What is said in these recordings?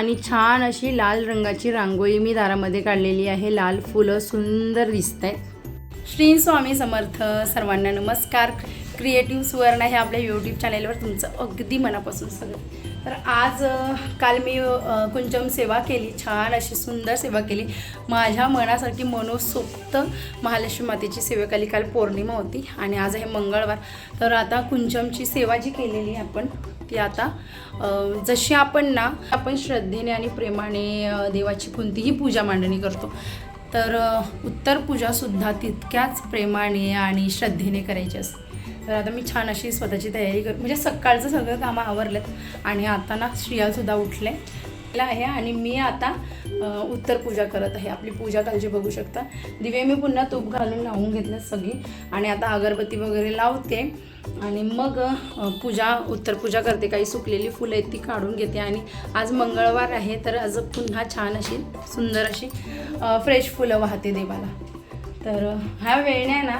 आणि छान अशी लाल रंगाची रांगोळी मी दारामध्ये काढलेली आहे. लाल फुलं सुंदर दिसत आहेत श्री स्वामी समर्थ सर्वांना नमस्कार. क्रिएटिव्ह सुवर्ण हे आपल्या यूट्यूब चॅनेलवर तुमचं अगदी मनापासून सगळं तर आज काल मी कुंचम सेवा केली. छान अशी सुंदर सेवा केली. माझ्या मनासारखी मनोसोक्त महालक्ष्मी मातेची सेवा काल पौर्णिमा होती आणि आज आहे मंगळवार. तर आता कुंचमची सेवा जी केलेली आहे आपण की आता जशी आपण ना आपण श्रद्धेने आणि प्रेमाने देवाची कोणतीही पूजा मांडणी करतो तर उत्तर पूजासुद्धा तितक्याच प्रेमाने आणि श्रद्धेने करायची असते. तर आता मी छान अशी स्वतःची तयारी कर म्हणजे सकाळचं सगळं कामं आवरलेत आणि आता ना श्रियासुद्धा उठले. आहे आणि मी आता उत्तर पूजा करत आहे. आपली पूजा कालची बघू शकता. दिवे मी पुन्हा तूप घालून लावून घेतले सगळी. आणि आता अगरबत्ती वगैरे लावते. आणि मग पूजा उत्तर पूजा करते. काही सुकलेली फुलं आहेत ती काढून घेते. आणि आज मंगळवार आहे तर आज पुन्हा छान अशी सुंदर अशी फ्रेश फुलं वाहते देवाला. तर ह्या वेळण्या ना.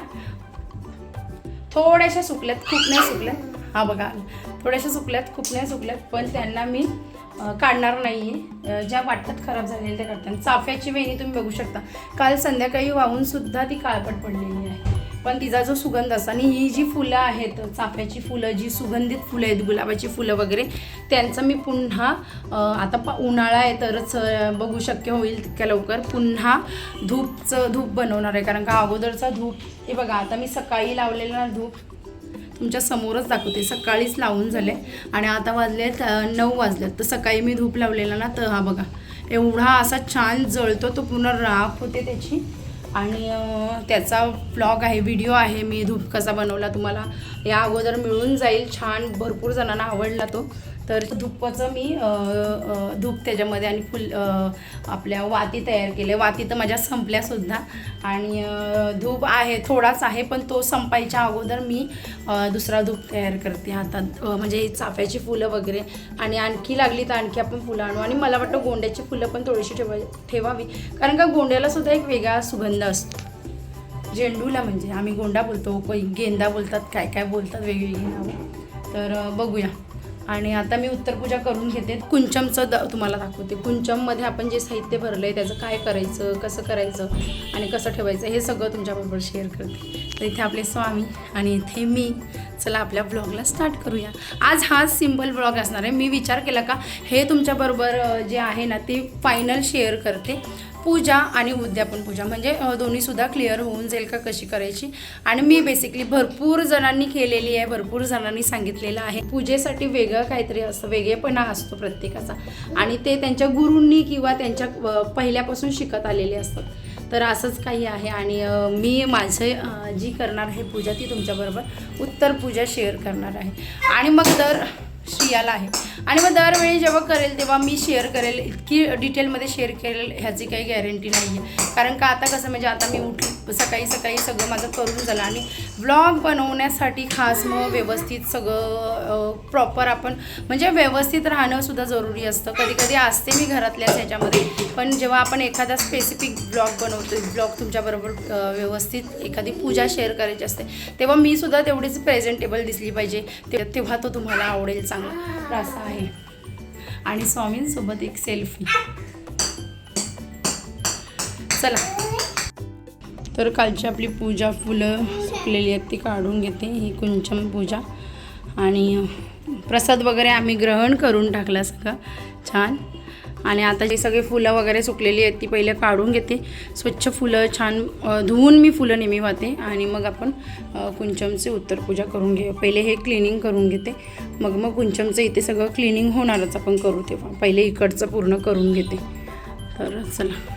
थोड्याशा सुकल्यात खूप नाही सुकल्यात. हा बघा. थोड्याशा सुकल्यात खूप नाही सुकल्यात. पण त्यांना मी काढणार नाही. आहे ज्या वाटतात खराब झालेल्या त्या काढतात चाफ्याची वेणी तुम्ही बघू शकता. काल संध्याकाळी वाहून सुद्धा ती काळपट पडलेली आहे. पण तिचा जो सुगंध असतो आणि ही जी फुलं आहेत चाफ्याची फुलं जी सुगंधित फुलं आहेत गुलाबाची फुलं वगैरे त्यांचं मी पुन्हा आता पा उन्हाळा आहे तरच बघू शक्य होईल तितक्या लवकर. पुन्हा धूपचं धूप बनवणार आहे. कारण का अगोदरचा धूप हे बघा आता मी सकाळी लावलेला धूप तुमच्या समोरच दाखवते. सकाळीच लावून झाले. आणि आता वाजलेत नऊ वाजलेत. तर सकाळी मी धूप लावलेला ना तर हा बघा. एवढा असा छान जळतो तो पूर्ण राख होते त्याची. आणि त्याचा ब्लॉग आहे व्हिडिओ आहे. मी धूप कसा बनवला तुम्हाला या अगोदर मिळून जाईल. छान भरपूर जणांना आवडला तो. तर धुप्पाचं मी धूप त्याच्यामध्ये आणि फुल आपल्या वाती तयार केले. वाती तर माझ्या संपल्यासुद्धा आणि धूप आहे थोडाच आहे पण तो संपायच्या अगोदर मी दुसरा धूप तयार करते. हातात म्हणजे चाफ्याची फुलं वगैरे आणि आणखी लागली तर आणखी आपण फुलं आणू. आणि मला वाटतं गोंड्याची फुलं पण थोडीशी ठेवा ठेवावी. कारण का गोंड्यालासुद्धा एक वेगळा सुगंध असतो. झेंडूला म्हणजे. आम्ही गोंडा बोलतो गेंदा बोलतात काय काय बोलतात वेगवेगळी नावं. तर बघूया. आणि आता मी उत्तरपूजा करून घेते. कुंचमचं द तुम्हाला दाखवते. कुंचममध्ये आपण जे साहित्य भरलं आहे त्याचं काय करायचं कसं करायचं आणि कसं ठेवायचं हे सगळं तुमच्याबरोबर शेअर करते. तर इथे आपले स्वामी आणि इथे मी. चला आपल्या ब्लॉगला स्टार्ट करूया. आज हा सिंपल ब्लॉग असणार आहे. मी विचार केला का हे तुमच्याबरोबर जे आहे ना ते फायनल शेअर करते. पूजा आणि उद्यापन पूजा. म्हणजे दोन्हीसुद्धा क्लिअर होऊन जाईल का कशी करायची? आणि मी बेसिकली भरपूर जणांनी केलेली आहे भरपूर जणांनी सांगितलेलं आहे. पूजेसाठी वेगळं काहीतरी असतं वेगळेपणा असतो प्रत्येकाचा. आणि ते त्यांच्या गुरूंनी किंवा त्यांच्या पहिल्यापासून शिकत आलेले असतात. तर असंच काही आहे. आणि मी माझे जी करणार आहे पूजा ती तुमच्याबरोबर उत्तर पूजा शेअर करणार आहे. आणि मग दर श्रियाला आहे. आणि मग दरवेळी जेव्हा करेल तेव्हा मी शेअर करेल इतकी डिटेलमध्ये शेअर करेल ह्याची काही गॅरंटी नाही आहे कारण का आता कसं म्हणजे आता मी उठली सकाळी सकाळी सगळं माझं करून झालं आणि ब्लॉग बनवण्यासाठी खास मग व्यवस्थित सगळं प्रॉपर आपण म्हणजे व्यवस्थित राहणंसुद्धा जरुरी असतं. कधी कधी असते मी घरातल्याच ह्याच्यामध्ये पण जेव्हा आपण एखादा स्पेसिफिक ब्लॉग बनवतो ब्लॉग तुमच्याबरोबर व्यवस्थित एखादी पूजा शेअर करायची असते तेव्हा मी सुद्धा तेवढीच प्रेझेंटेबल दिसली पाहिजे. ते- तेव्हा तो तुम्हाला आवडेल चांगला असा आहे. आणि स्वामींसोबत एक सेल्फी चला. तर कालची आपली पूजा फुलं सुकलेली आहेत ती काढून घेते ही कुंचम पूजा. आणि प्रसाद वगैरे आम्ही ग्रहण करून टाकला सगळं. छान. आणि आता जी सगळी फुलं वगैरे सुकलेली आहेत ती पहिले काढून घेते. स्वच्छ फुलं छान धुवून मी फुलं नेहमी वाहते. आणि मग आपण कुंचमचे उत्तर पूजा करून घेऊ. पहिले हे क्लिनिंग करून घेते. मग मग कुंचमचं इथे सगळं क्लिनिंग होणारच आपण करू तेव्हा. पहिले इकडचं पूर्ण करून घेते. तर चला.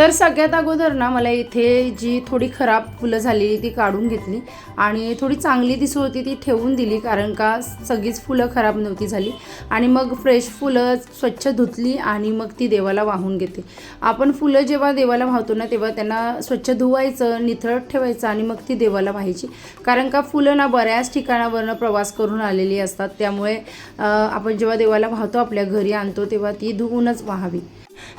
तर सगळ्यात अगोदर ना मला इथे जी थोडी खराब फुलं झाली ती काढून घेतली. आणि थोडी चांगली दिसत होती ती ठेवून दिली कारण का सगळीच फुलं खराब नव्हती झाली. आणि मग फ्रेश फुलं स्वच्छ धुतली आणि मग ती देवाला वाहून घेते आपण फुलं जेव्हा देवाला वाहतो ना तेव्हा त्यांना स्वच्छ धुवायचं निथळत ठेवायचं आणि मग ती देवाला वाहायची. कारण का फुलं ना बऱ्याच ठिकाणावरनं प्रवास करून आलेली असतात. त्यामुळे आपण जेव्हा देवाला वाहतो आपल्या घरी आणतो तेव्हा ती धुवूनच वाहावी.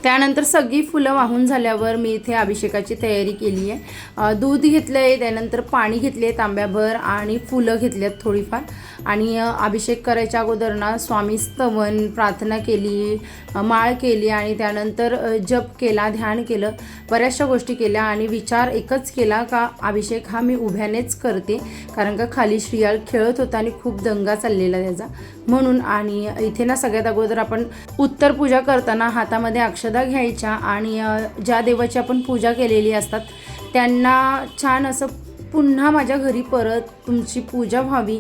त्यानंतर सगळी फुलं वाहून झाल्यावर मी इथे अभिषेकाची तयारी केली आहे. दूध घेतलं आहे त्यानंतर पाणी घेतले आहे तांब्याभर आणि फुलं घेतली आहेत थोडीफार. आणि अभिषेक करायच्या अगोदर ना स्वामी स्तवन प्रार्थना केली माळ केली आणि त्यानंतर जप केला ध्यान केलं बऱ्याचशा गोष्टी केल्या आणि विचार एकच केला का अभिषेक हा मी उभ्यानेच करते. कारण का खाली श्रियाळ खेळत होता आणि खूप दंगा चाललेला त्याचा. म्हणून आणि इथे ना सगळ्यात अगोदर आपण उत्तर पूजा करताना हातामध्ये अक्षदा घ्यायच्या आणि ज्या देवाची आपण पूजा केलेली असतात त्यांना छान असं पुन्हा माझ्या घरी परत तुमची पूजा व्हावी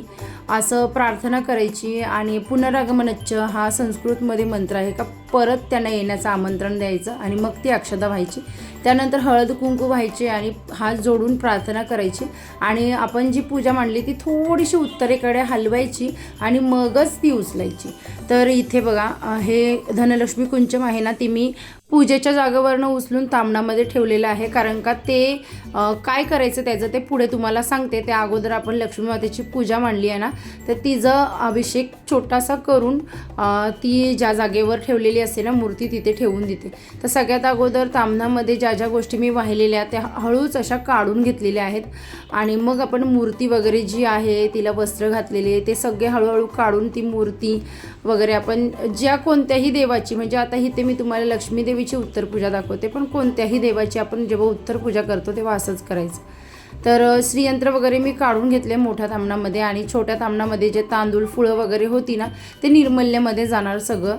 असं प्रार्थना करायची आणि पुनरागमनच्च हा संस्कृतमध्ये मंत्र आहे का? परत त्यांना येण्याचं आमंत्रण द्यायचं आणि मग ती अक्षता व्हायची. त्यानंतर हळद कुंकू व्हायचे आणि हात जोडून प्रार्थना करायची. आणि आपण जी पूजा मांडली ती थोडीशी उत्तरेकडे हलवायची आणि मगच ती उचलायची. तर इथे बघा हे धनलक्ष्मी कुंचम आहे ना ती मी पूजेच्या जागेवरनं उचलून तामणामध्ये ठेवलेलं आहे. कारण का ते काय करायचं त्याचं ते पुढे तुम्हाला सांगते. त्या अगोदर आपण लक्ष्मी मातेची पूजा मांडली आहे ना तर तिचं अभिषेक छोटासा करून ती ज्या जागेवर ठेवलेली असते ना मूर्ती तिथे ठेवून देते. तर सगळ्यात अगोदर तामणामध्ये ज्या ज्या गोष्टी मी वाहिलेल्या त्या हळूच अशा काढून घेतलेल्या आहेत. आणि मग आपण मूर्ती वगैरे जी आहे तिला वस्त्र घातलेले ते सगळे हळूहळू काढून ती मूर्ती वगैरे आपण ज्या कोणत्याही देवाची म्हणजे आता इथे मी तुम्हाला लक्ष्मी देवीची उत्तर पूजा दाखवते पण कोणत्याही देवाची आपण जेव्हा उत्तर पूजा करतो तेव्हा असंच करायचं. तर श्रीयंत्र वगैरे मी काढून घेतले मोठ्या तामणामध्ये आणि छोट्या तामणामध्ये जे तांदूळ फुळं वगैरे होती ना ते निर्मल्यामध्ये जाणार सगळं.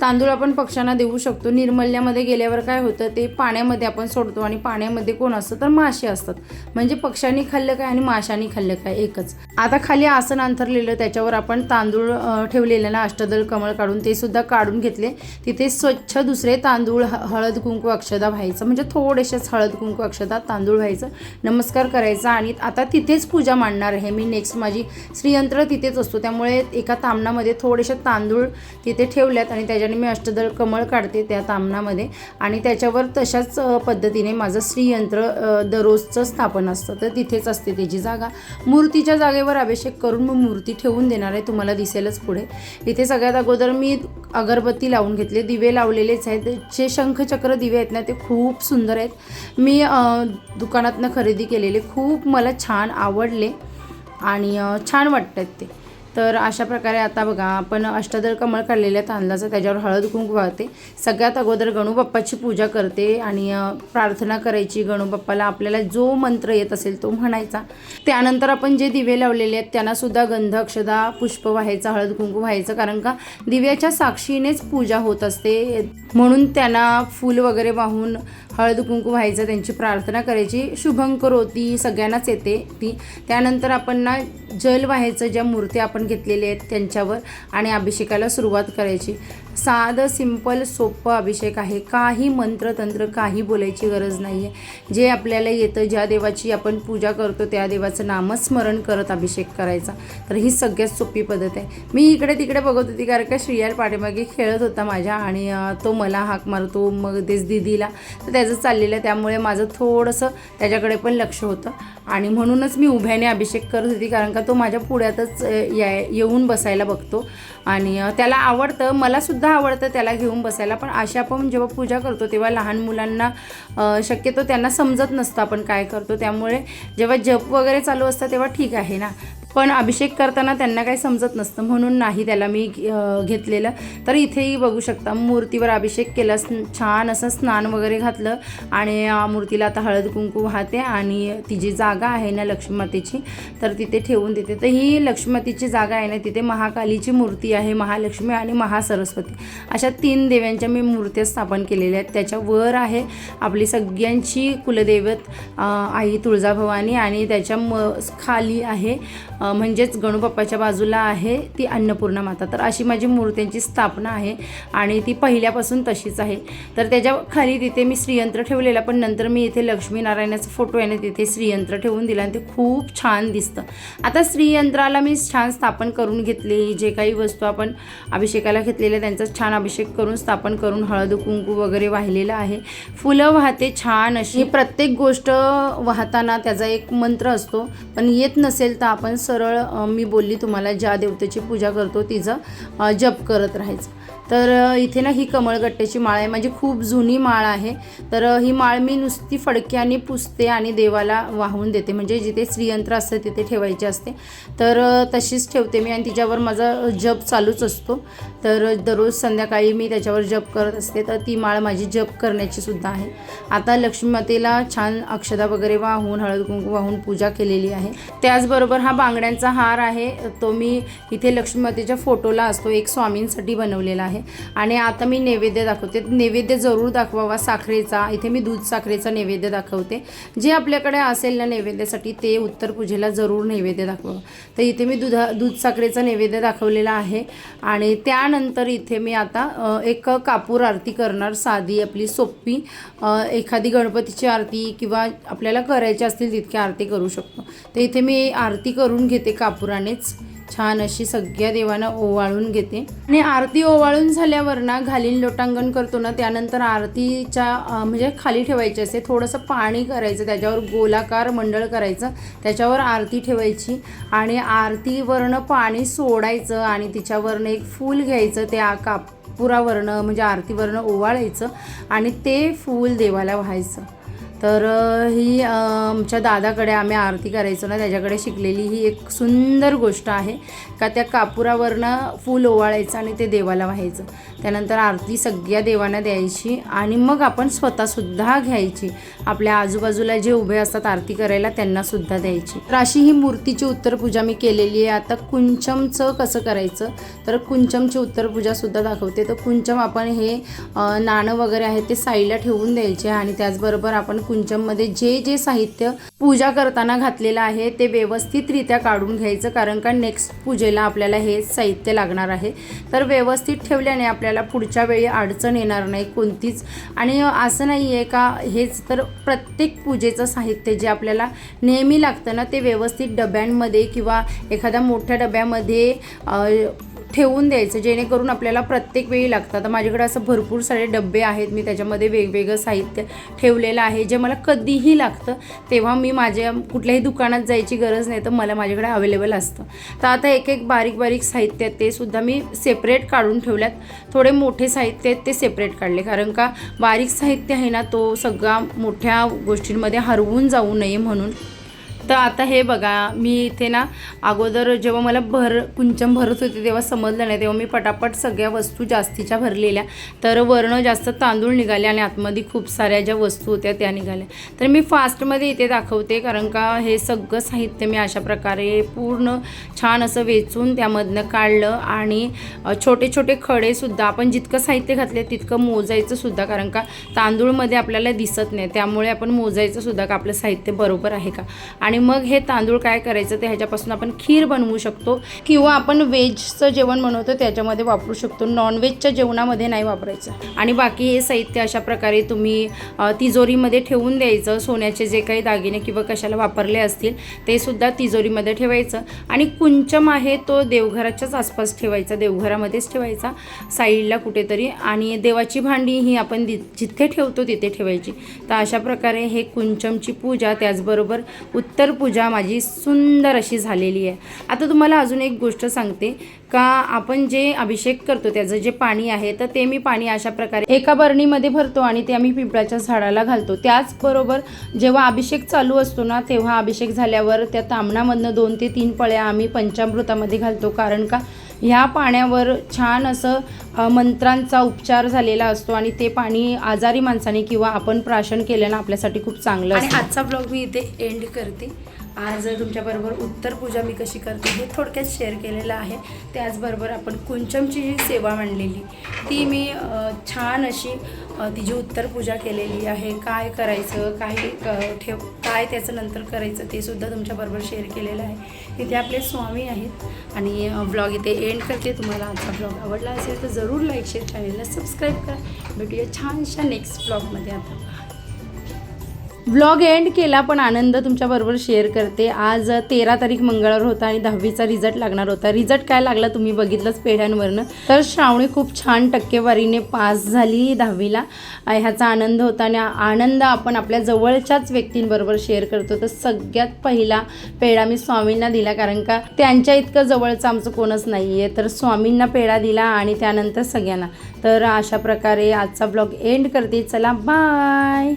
तांदूळ आपण पक्ष्यांना देऊ शकतो. निर्मल्यामध्ये गेल्यावर काय होतं ते पाण्यामध्ये आपण सोडतो आणि पाण्यामध्ये कोण असतं तर मासे असतात. म्हणजे पक्ष्यांनी खाल्लं काय आणि माशांनी खाल्लं काय एकच. आता खाली आसन अंथरलेलं त्याच्यावर आपण तांदूळ ठेवलेलं ना अष्टदल कमळ काढून ते सुद्धा काढून घेतले. तिथे स्वच्छ दुसरे तांदूळ ह- हळद कुंकू अक्षदा व्हायचं. म्हणजे थोडेसेच हळद कुंकू अक्षदा तांदूळ व्हायचं. नमस्कार. करायचा आणि आता तिथेच पूजा मांडणार आहे. मी नेक्स्ट माझी श्रीयंत्र तिथेच असतो. त्यामुळे एका तामणामध्ये थोडेसे तांदूळ तिथे ठेवल्यात आणि त्याच्याने मी अष्टदल कमळ काढते त्या तामणामध्ये. आणि त्याच्यावर तशाच पद्धतीने माझं श्रीयंत्र दररोजचं स्थापन असतं. तर तिथेच असते त्याची जागा. मूर्तीच्या जागेवर अभिषेक करून मग मूर्ती ठेवून देणार आहे. तुम्हाला दिसेलच पुढे. इथे सगळ्यात अगोदर मी अगरबत्ती लावून घेतले दिवे लावलेलेच आहेत. जे शंखचक्र दिवे आहेत ना ते खूप सुंदर आहेत. मी दुकानातनं खरेदी केलेले खूप मला छान आवडले आणि छान वाटतात ते. तर अशा प्रकारे आता बघा आपण अष्टदर कमळ काढलेल्या तांदळाचं त्याच्यावर हळद कुंकू वाहते सगळ्यात अगोदर गणूबाप्पाची पूजा करते आणि प्रार्थना करायची. गणूबाप्पाला आपल्याला जो मंत्र येत असेल तो म्हणायचा. त्यानंतर आपण जे दिवे लावलेले आहेत त्यांनासुद्धा गंध अक्षदा पुष्प व्हायचं हळद कुंकू व्हायचं. कारण का दिव्याच्या साक्षीनेच पूजा होत असते. म्हणून त्यांना फूल वगैरे वाहून हळद कुंकू व्हायचं त्यांची प्रार्थना करायची. शुभंकर होती सगळ्यांनाच येते ती. त्यानंतर आपण ना जल व्हायचं ज्या मूर्त्या आपण घेतलेल्या आहेत त्यांच्यावर आणि अभिषेकाला सुरुवात करायची. साधं सिंपल सोपं अभिषेक आहे. काही मंत्रतंत्र काही बोलायची गरज नाही आहे जे आपल्याला येतं ज्या देवाची आपण पूजा करतो त्या देवाचं नामस्मरण करत अभिषेक करायचा. तर ही सगळ्यात सोपी पद्धत आहे. मी इकडे तिकडे बघत होती कारण का श्रियाल पाठीमागे खेळत होता माझ्या आणि तो मला हाक मारतो मग तेच दिदीला. तर त्याचं चाललेलं आहे. त्यामुळे माझं थोडंसं त्याच्याकडे पण लक्ष होतं. आणि म्हणूनच मी उभ्याने अभिषेक करत होती कारण का तो माझ्या पुढ्यातच या येऊन बसायला बघतो. आणि त्याला आवडतं. मलासुद्धा आवडतं त्याला घेऊन बसायला. पण अशा आपण जेव्हा पूजा करतो तेव्हा लहान मुलांना शक्यतो त्यांना समजत नसतं आपण काय करतो. त्यामुळे जेव्हा जप वगैरे चालू असतं तेव्हा ठीक आहे ना. पण अभिषेक करताना त्यांना काही समजत नसतं म्हणून नाही त्याला मी घेतलेलं. तर इथेही बघू शकता मूर्तीवर अभिषेक केला छान असं स्नान वगैरे घातलं आणि मूर्तीला आता हळद कुंकू वाहते आणि ती जी जागा आहे ना लक्ष्मीमातेची तर तिथे ठेवून देते. तर ही लक्ष्मीमातेची जागा आहे ना तिथे महाकालीची मूर्ती आहे महालक्ष्मी आणि महासरस्वती. अशा तीन देव्यांच्या मी मूर्त्या स्थापन केलेल्या आहेत. त्याच्यावर आहे आपली सगळ्यांची कुलदैवत आई तुळजाभवानी आणि त्याच्या म खाली आहे म्हणजेच गणूबाप्पाच्या बाजूला आहे ती अन्नपूर्णा माता. तर अशी माझी मूर्त्यांची स्थापना आहे आणि ती पहिल्यापासून तशीच आहे. तर त्याच्याखाली तिथे मी श्रीयंत्र ठेवलेला पण नंतर मी इथे लक्ष्मीनारायणाचा फोटो आहे ना तिथे श्रीयंत्र ठेवून दिला आणि ते खूप छान दिसतं. आता श्रीयंत्राला मी छान स्थापन करून घेतली. जे काही वस्तू आपण अभिषेकाला घेतलेल्या त्यांचा छान अभिषेक करून स्थापन करून हळद कुंकू वगैरे वाहिलेलं आहे. फुलं वाहते छान अशी. प्रत्येक गोष्ट वाहताना त्याचा एक मंत्र असतो पण येत नसेल तर आपण सरळ मी बोलली तुम्हाला ज्या देवतेची पूजा करतो तिचं जप करत राहायचं. तर इथे ना ही कमळगट्ट्याची माळ आहे. माझी खूप जुनी माळ आहे. तर ही माळ मी नुसती फडक्याने पुसते आणि देवाला वाहून देते. म्हणजे जिथे श्रीयंत्र असतं तिथे ठेवायचे असते. तर तशीच ठेवते मी आणि तिच्यावर माझा जप चालूच असतो. तर दररोज संध्याकाळी मी त्याच्यावर जप करत असते. तर ती माळ माझी जप करण्याची सुद्धा आहे. आता लक्ष्मीमातेला छान अक्षदा वगैरे वाहून हळद कुंकू वाहून पूजा केलेली आहे. त्याचबरोबर हा बांगड्यांचा हार आहे. तो मी इथे लक्ष्मीमातेच्या फोटोला असतो. एक स्वामींसाठी बनवलेला आहे. आणि आता मी नैवेद्य दाखवते. नैवेद्य जरूर दाखवावा साखरेचा. इथे मी दूध साखरेचा नैवेद्य दाखवते. जे आपल्याकडे असेल ना नैवेद्यासाठी ते उत्तर पूजेला जरूर नैवेद्य दाखवावं. तर इथे मी दुधा दूध साखरेचा नैवेद्य दाखवलेला आहे. आणि त्यानंतर इथे मी आता एक कापूर आरती करणार. साधी आपली सोपी एखादी गणपतीची आरती किंवा आपल्याला करायची असतील तितकी आरती करू शकतो. तर इथे मी आरती करून घेते कापुरानेच. छान अशी सगळ्या देवांना ओवाळून घेते. आणि आरती ओवाळून झाल्यावर ना घालीन लोटांगण करतो ना त्यानंतर आरतीच्या म्हणजे खाली ठेवायची असते. थोडंसं पाणी करायचं त्याच्यावर गोलाकार मंडळ करायचं त्याच्यावर आरती ठेवायची. आणि आरतीवरनं पाणी सोडायचं आणि तिच्यावरनं एक फूल घ्यायचं त्या कापुरावरनं म्हणजे आरतीवरनं ओवाळायचं आणि ते फूल देवाला व्हायचं. तर ही आमच्या दादाकडे आम्ही आरती करायचो ना त्याच्याकडे शिकलेली ही एक सुंदर गोष्ट आहे. का त्या कापुरावरनं फूल ओवाळायचं आणि ते देवाला व्हायचं. त्यानंतर आरती सगळ्या देवांना द्यायची आणि मग आपण स्वतःसुद्धा घ्यायची. आपल्या आजूबाजूला जे उभे असतात आरती करायला त्यांनासुद्धा द्यायची. तर अशी ही मूर्तीची उत्तरपूजा मी केलेली आहे. आता कुंचमचं कसं करायचं? तर कुंचमची उत्तरपूजासुद्धा दाखवते. तर कुंचम आपण हे नाणं वगैरे आहे ते साईडला ठेवून द्यायचे आणि त्याचबरोबर आपण कुंचममध्ये जे जे साहित्य पूजा करताना घातलेलं आहे ते व्यवस्थितरित्या काढून घ्यायचं कारण का नेक्स्ट पूजेला आपल्याला हे साहित्य लागणार आहे. तर व्यवस्थित ठेवल्याने आपल्याला पुढच्या वेळी अडचण येणार नाही कोणतीच. आणि असं नाही आहे का हेच तर प्रत्येक पूजेचं साहित्य जे आपल्याला नेहमी लागतं ना ते व्यवस्थित डब्यांमध्ये किंवा एखाद्या मोठ्या डब्यामध्ये ठेवून द्यायचं जेणेकरून आपल्याला प्रत्येक वेळी लागतं. आता माझ्याकडे असं भरपूर सारे डबे आहेत मी त्याच्यामध्ये वेगवेगळं साहित्य ठेवलेलं आहे. जे मला कधीही लागतं तेव्हा मी माझ्या कुठल्याही दुकानात जायची गरज नाही तर मला माझ्याकडे अवेलेबल असतं. तर आता एक एक बारीक बारीक साहित्य आहेत ते सुद्धा मी सेपरेट काढून ठेवल्यात. थोडे मोठे साहित्य आहेत ते सेपरेट काढले. कारण का बारीक साहित्य आहे ना तो सगळा मोठ्या गोष्टींमध्ये हरवून जाऊ नये म्हणून. तर आता हे बघा मी इथे ना अगोदर जेव्हा मला भर कुंचम भरत होते तेव्हा समजलं नाही. तेव्हा मी पटापट सगळ्या वस्तू जास्तीच्या भरलेल्या. तर वरनं जास्त तांदूळ निघाले आणि आतमध्ये खूप साऱ्या ज्या वस्तू होत्या त्या निघाल्या. तर मी फास्टमध्ये इथे दाखवते कारण का हे सगळं साहित्य मी अशा प्रकारे पूर्ण छान असं वेचून त्यामधनं काढलं. आणि छोटे छोटे खडेसुद्धा आपण जितकं साहित्य घातले तितकं मोजायचं सुद्धा कारण का तांदूळमध्ये आपल्याला दिसत नाही. त्यामुळे आपण मोजायचं सुद्धा का आपलं साहित्य बरोबर आहे का? आणि मग हे तांदूळ काय करायचं ते ह्याच्यापासून आपण खीर बनवू शकतो किंवा आपण व्हेजचं जेवण बनवतो त्याच्यामध्ये वापरू शकतो. नॉनव्हेजच्या जेवणामध्ये नाही वापरायचं. आणि बाकी हे साहित्य अशा प्रकारे तुम्ही तिजोरीमध्ये ठेवून द्यायचं. सोन्याचे जे काही दागिने किंवा कशाला वापरले असतील ते सुद्धा तिजोरीमध्ये ठेवायचं. आणि कुंचम आहे तो देवघराच्याच आसपास ठेवायचा देवघरामध्येच ठेवायचा साईडला कुठेतरी. आणि देवाची भांडी ही आपण दि जिथे ठेवतो तिथे ठेवायची. तर अशा प्रकारे हे कुंचमची पूजा त्याचबरोबर उत्तर पूजा माझी सुंदर अशी झालेली आहे. आता तुम्हाला अजून एक गोष्ट सांगते का आपण जे अभिषेक करतो त्याचं जे पाणी आहे तर ते मी पाणी अशा प्रकारे एका बरणीमध्ये भरतो आणि ते आम्ही पिंपळाच्या झाडाला घालतो. त्याचबरोबर जेव्हा अभिषेक चालू असतो ना तेव्हा अभिषेक झाल्यावर त्या तांबणामधनं दोन ते तीन पळ्या आम्ही पंचामृतामध्ये घालतो. कारण का ह्या पाण्यावर छान असं मंत्रांचा उपचार झालेला असतो आणि ते पाणी आजारी माणसाने किंवा आपण प्राशन केलं ना आपल्यासाठी खूप चांगलं आणि आजचा ब्लॉग मी इथे एंड करते. आज तुमच्याबरोबर उत्तर पूजा मी कशी करते हे थोडक्यात शेअर केलेलं आहे. त्याचबरोबर आपण कुंचमची जी सेवा मांडलेली ती मी छान अशी तिची उत्तर पूजा केलेली आहे काय करायचं काही ठेव काय त्याचं नंतर करायचं ते सुद्धा तुमच्याबरोबर शेअर केलेलं आहे. इथे आपले स्वामी आहेत आणि ब्लॉग इथे एंड करते. तुम्हाला आजचा ब्लॉग आवडला असेल तर जरूर लाईक शेअर चॅनेलला सबस्क्राईब करा. भेटूया छानशा नेक्स्ट ब्लॉगमध्ये आता. व्लॉग एंड केला पण आनंद तुमच्याबरोबर शेअर करते. आज तेरा तारीख मंगळवार होता आणि दहावीचा रिझल्ट लागणार होता. रिझल्ट काय लागला तुम्ही बघितलंच पेढ्यांवरनं. तर श्रावणी खूप छान टक्केवारीने पास झाली दहावीला. ह्याचा आनंद होता आणि आनंद आपण आपल्या जवळच्याच व्यक्तींबरोबर शेअर करतो. तर सगळ्यात पहिला पेढा मी स्वामींना दिला कारण का त्यांच्या इतकं जवळचं आमचं कोणच नाही आहे तर स्वामींना पेढा दिला आणि त्यानंतर सगळ्यांना. तर अशा प्रकारे आजचा ब्लॉग एंड करते. चला बाय